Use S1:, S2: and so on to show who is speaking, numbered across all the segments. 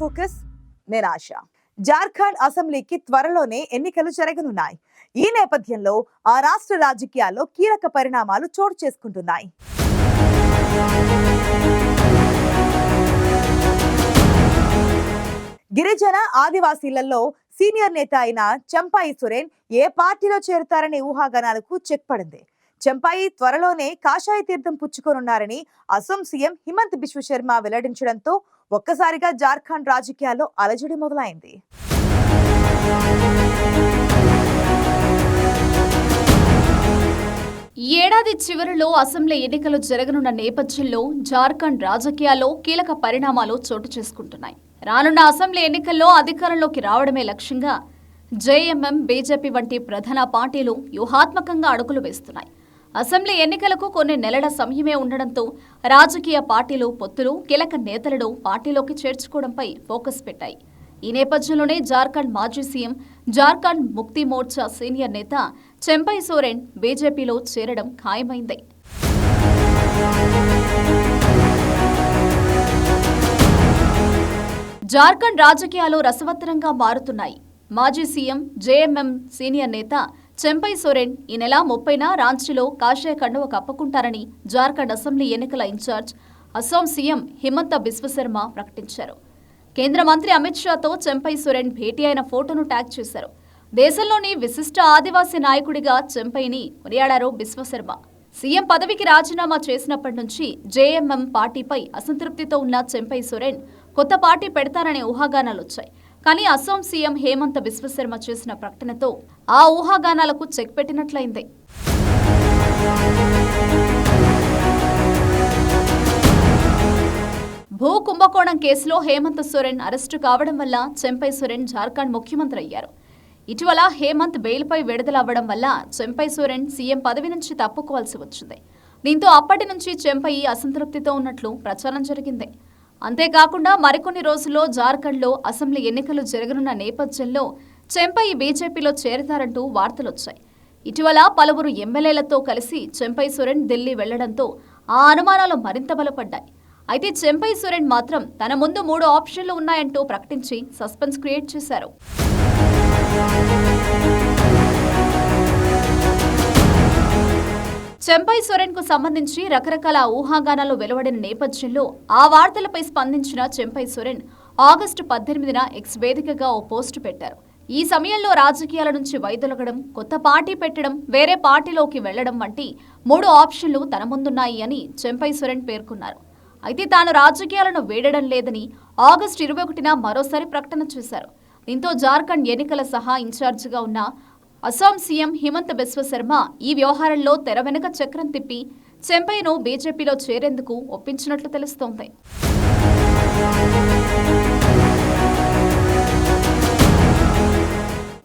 S1: Focus నిరాశ. జార్ఖండ్ అసెంబ్లీకి త్వరలోనే ఎన్నికలు జరగనున్నాయి. ఈ నేపథ్యంలో ఆ రాష్ట్ర రాజకీయాల్లో కీలక పరిణామాలు చోటు చేసుకుంటున్నాయి. గిరిజన ఆదివాసీలలో సీనియర్ నేత అయిన చంపాయి సురేన్ ఏ పార్టీలో చేరుతారనే ఊహాగానాలకు చెక్ పడింది చంపాయి త్వరలోనే కాషాయ తీర్థం పుచ్చుకోనున్నారని అసోం సీఎం హిమంత్ బిశ్వ శర్మ వెల్లడించడంతో ఒక్కసారిగా జార్ఖండ్ రాజకీయాల్లో అలజడి మొదలైంది.
S2: ఈ ఏడాది చివరిలో అసెంబ్లీ ఎన్నికలు జరగనున్న నేపథ్యంలో జార్ఖండ్ రాజకీయాల్లో కీలక పరిణామాలు చోటు చేసుకుంటున్నాయి. రానున్న అసెంబ్లీ ఎన్నికల్లో అధికారంలోకి రావడమే లక్ష్యంగా జేఎంఎం బీజేపీ వంటి ప్రధాన పార్టీలు వ్యూహాత్మకంగా అడుగులు వేస్తున్నాయి. అసెంబ్లీ ఎన్నికలకు కొన్ని నెలల సమయమే ఉండడంతో రాజకీయ పార్టీలు పొత్తులు కీలక నేతలను పార్టీలోకి చేర్చుకోవడంపై ఫోకస్ పెట్టాయి. ఈ నేపథ్యంలోనే జార్ఖండ్ మాజీ సీఎం జార్ఖండ్ ముక్తి మోర్చా సీనియర్ నేత చెంపై సోరెన్ బీజేపీలో చేరడం ఖాయమైంది. జార్ఖండ్ రాజకీయాలు రసవత్తరంగా మారుతున్నాయి. మాజీ సీఎం జేఎంఎం సీనియర్ నేత చెంపై సోరెన్ ఈ నెల ముప్పైన రాంచీలో కాషాయ కండువ కప్పుకుంటారని జార్ఖండ్ అసెంబ్లీ ఎన్నికల in charge Assam CM Himanta Biswa Sarma ప్రకటించారు. కేంద్ర మంత్రి అమిత్ షాతో చెంపై సోరెన్ భేటీ అయిన ఫోటోను ట్యాగ్ చేశారు. దేశంలోని విశిష్ట ఆదివాసీ నాయకుడిగా చెంపైని కొనియాడారు బిశ్వశర్మ సీఎం పదవికి రాజీనామా చేసినప్పటి నుంచి జేఎంఎం పార్టీపై అసంతృప్తితో ఉన్న చెంపై సోరెన్ కొత్త పార్టీ పెడతారనే ఊహాగానాలు వచ్చాయి. కానీ అస్సాం సీఎం హేమంత్ బిశ్వశర్మ చేసిన ప్రకటనతో ఆ ఊహాగానాలకు చెక్ పెట్టినట్లయింది. భూ కుంభకోణం కేసులో హేమంత్ సోరెన్ అరెస్టు కావడం వల్ల చెంపై సోరెన్ జార్ఖండ్ ముఖ్యమంత్రి అయ్యారు. ఇటీవల హేమంత్ బెయిల్పై విడుదల అవ్వడం వల్ల చెంపై సోరెన్ సీఎం పదవి నుంచి తప్పుకోవాల్సి వచ్చింది. దీంతో అప్పటి నుంచి చెంపై అసంతృప్తితో ఉన్నట్లు ప్రచారం జరిగింది. అంతేకాకుండా మరికొన్ని రోజుల్లో జార్ఖండ్లో అసెంబ్లీ ఎన్నికలు జరగనున్న నేపథ్యంలో చెంపై బీజేపీలో చేరతారంటూ వార్తలొచ్చాయి. ఇటీవల పలువురు ఎమ్మెల్యేలతో కలిసి చెంపై సోరెన్ ఢిల్లీ వెళ్ళడంతో ఆ అనుమానాలు మరింత బలపడ్డాయి. అయితే చెంపై సోరెన్ మాత్రం తన ముందు మూడు ఆప్షన్లు ఉన్నాయంటూ ప్రకటించి సస్పెన్స్ క్రియేట్ చేశారు. చెంపై సోరెన్కు సంబంధించి రకరకాల ఊహాగానాలు వెలువడిన నేపథ్యంలో ఆ వార్తలపై స్పందించిన చెంపై సోరెన్ ఆగస్టు పద్దెనిమిదిన ఎక్స్ వేదికగా ఓ పోస్టు పెట్టారు. ఈ సమయంలో రాజకీయాల నుంచి వైదొలగడం కొత్త పార్టీ పెట్టడం వేరే పార్టీలోకి వెళ్ళడం వంటి మూడు ఆప్షన్లు తన ముందున్నాయి అని చెంపై సోరెన్ పేర్కొన్నారు. అయితే తాను రాజకీయాలను వేడడం లేదని ఆగస్టు ఇరవై ఒకటిన మరోసారి ప్రకటన చేశారు. దీంతో జార్ఖండ్ ఎన్నికల సహా ఇన్ఛార్జిగా ఉన్న అస్సాం సీఎం హిమంత్ బిశ్వ శర్మ ఈ వ్యవహారంలో తెర వెనుక చక్రం తిప్పి చెంపైను బీజేపీలో చేరేందుకు ఒప్పించినట్లు తెలుస్తోంది.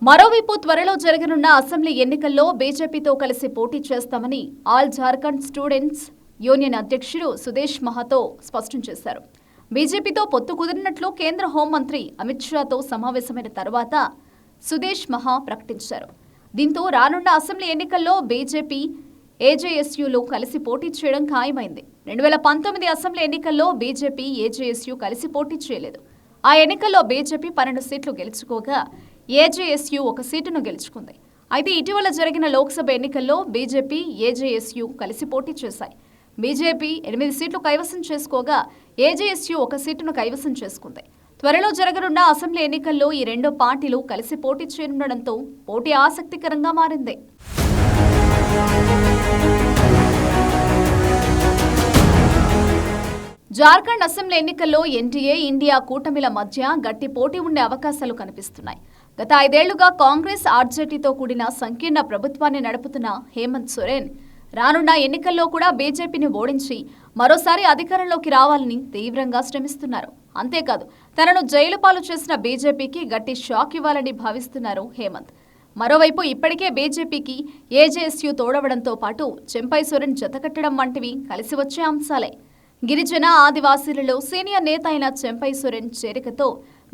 S2: మరోవైపు త్వరలో జరగనున్న అసెంబ్లీ ఎన్నికల్లో బీజేపీతో కలిసి పోటీ చేస్తామని ఆల్ జార్ఖండ్ స్టూడెంట్స్ యూనియన్ అధ్యక్షుడు సుదేశ్ మహాతో స్పష్టం చేశారు. బీజేపీతో పొత్తు కుదిరినట్లు కేంద్ర హోంమంత్రి అమిత్ షాతో సమావేశమైన తర్వాత సుదేశ్ మహా ప్రకటించారు. దీంతో రానున్న అసెంబ్లీ ఎన్నికల్లో బీజేపీ ఏజేఎస్యూలో కలిసి పోటీ చేయడం ఖాయమైంది. రెండు వేల పంతొమ్మిది అసెంబ్లీ ఎన్నికల్లో బీజేపీ ఏజేఎస్యూ కలిసి పోటీ చేయలేదు. ఆ ఎన్నికల్లో బీజేపీ పన్నెండు సీట్లు గెలుచుకోగా ఏజేఎస్యూ ఒక సీటును గెలుచుకుంది. అయితే ఇటీవల జరిగిన లోక్సభ ఎన్నికల్లో బీజేపీ ఏజేఎస్యూ కలిసి పోటీ చేశాయి. బీజేపీ ఎనిమిది సీట్లు కైవసం చేసుకోగా ఏజేఎస్యూ ఒక సీటును కైవసం చేసుకుంది. త్వరలో జరగనున్న అసెంబ్లీ ఎన్నికల్లో ఈ రెండు పార్టీలు కలిసి పోటీ చేయనుండడంతో పోటీ ఆసక్తికరంగా మారింది. జార్ఖండ్ అసెంబ్లీ ఎన్నికల్లో ఎన్డీఏ ఇండియా కూటమిల మధ్య గట్టి పోటీ ఉండే అవకాశాలు కనిపిస్తున్నాయి. గత ఐదేళ్ళుగా కాంగ్రెస్ ఆర్జేటీతో కూడిన సంకీర్ణ ప్రభుత్వాన్ని నడుపుతున్న హేమంత్ సోరెన్ రానున్న ఎన్నికల్లో కూడా బీజేపీని ఓడించి మరోసారి అధికారంలోకి రావాలని తీవ్రంగా శ్రమిస్తున్నారు. అంతేకాదు తనను జైలు పాలు చేసిన బీజేపీకి గట్టి షాక్ ఇవ్వాలని భావిస్తున్నారు హేమంత్. మరోవైపు ఇప్పటికే బీజేపీకి ఏజేఎస్యూ తోడవడంతో పాటు చెంపై సోరెన్ జతకట్టడం వంటివి కలిసి వచ్చే అంశాలే. గిరిజన ఆదివాసీలలో సీనియర్ నేత అయిన చెంపై సోరెన్ చేరికతో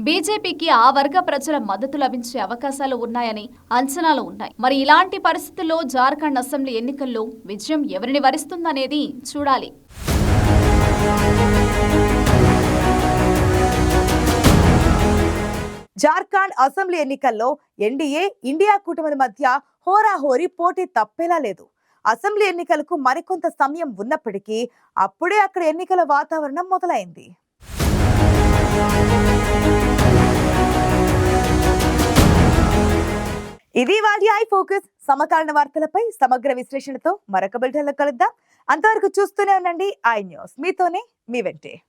S2: బీజేపీకి ఆ వర్గ ప్రజల మద్దతు లభించే అవకాశాలు ఉన్నాయని అంచనాలు ఉన్నాయి. మరి ఇలాంటి పరిస్థితుల్లో జార్ఖండ్ అసెంబ్లీ ఎన్నికల్లో విజయం ఎవరిని వరిస్తుందనేది చూడాలి.
S1: జార్ఖండ్ అసెంబ్లీ ఎన్నికల్లో ఎన్డీఏ ఇండియా కూటమి మధ్య హోరాహోరీ పోటీ తప్పేలా లేదు. అసెంబ్లీ ఎన్నికలకు మరికొంత సమయం ఉన్నప్పటికీ అప్పుడే అక్కడ ఎన్నికల వాతావరణం మొదలైంది. ఇది వాటి ఐ ఫోకస్. సమకాలీన వార్తలపై సమగ్ర విశ్లేషణతో మరొక బిల్టన్లో కలుద్దాం. అంతవరకు చూస్తూనే ఉండండి. I news. మీతోనే మీ వెంటే.